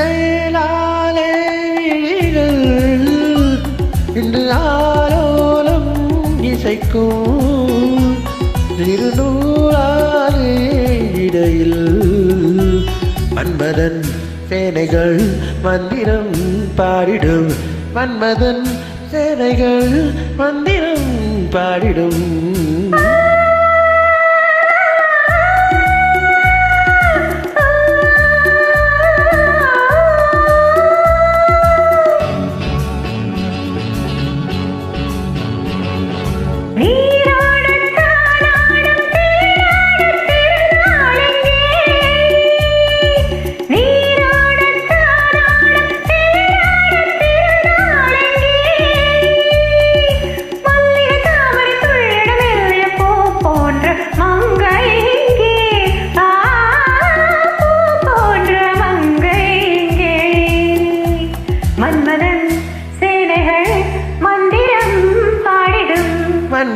செயலாலே இன்று ஆலோலம் இசைக்கும் திருநூலாலே இடையில் மன்மதன் சேனைகள் மந்திரம் பாடிடும். மன்மதன் சேனைகள் மந்திரம் பாடிடும்.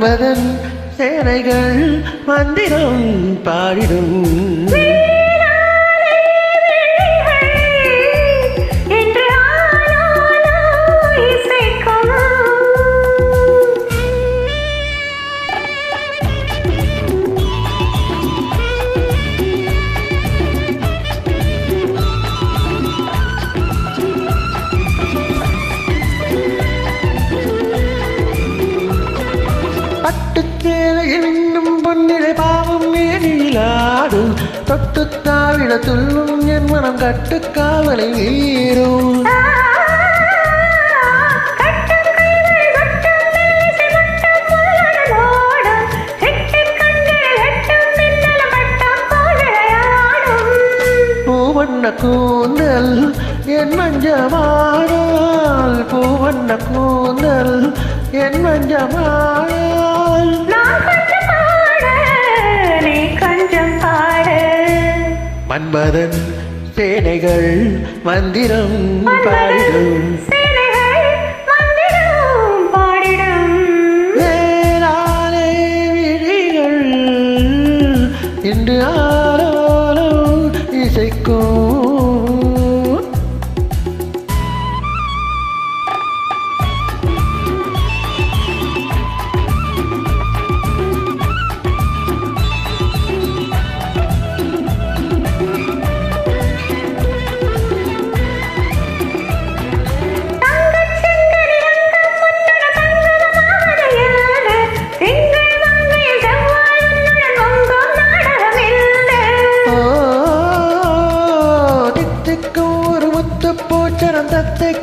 மன்மதன் சேனைகள் மந்திரம் பாடிடும். പട്ടുച്ചേലയെന്നും പൊന്നിലെ പാവം മേനിയിലാടും തൊട്ടുത്താവിള തുള്ളും ഞാൻ മണം കട്ടുക്കാവളെ വീരും കൂന്തൽ என் மஞ்சமானால் பூவண்ண கூந்தல் என் மஞ்சமானால் மன்மதன் சேனைகள் மந்திரம் பாடிடும். இன்று ஆரோலோ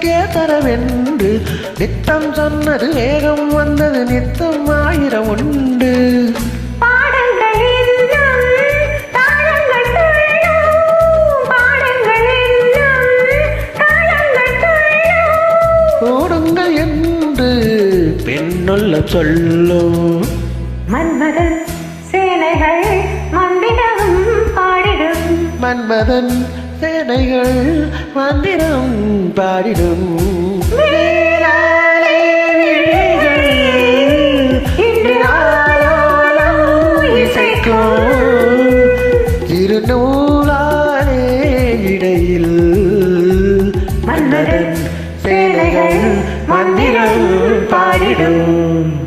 தத்தைக்கே தரவென்று. நித்தம் சொன்னது வேகம் வந்தது நித்தம் ஆயிரம் உண்டு. ஓடுங்கள் என்று பெண்ணுள்ள சொல்லும். மன்மதன் சேனைகள் மந்திரம் பாடிடும். மன்மதன் சேனைகள் மந்திரம் பாடிடும். திருநூலாலே இடையில் சேனைகள் மந்திரம் பாடிடும்.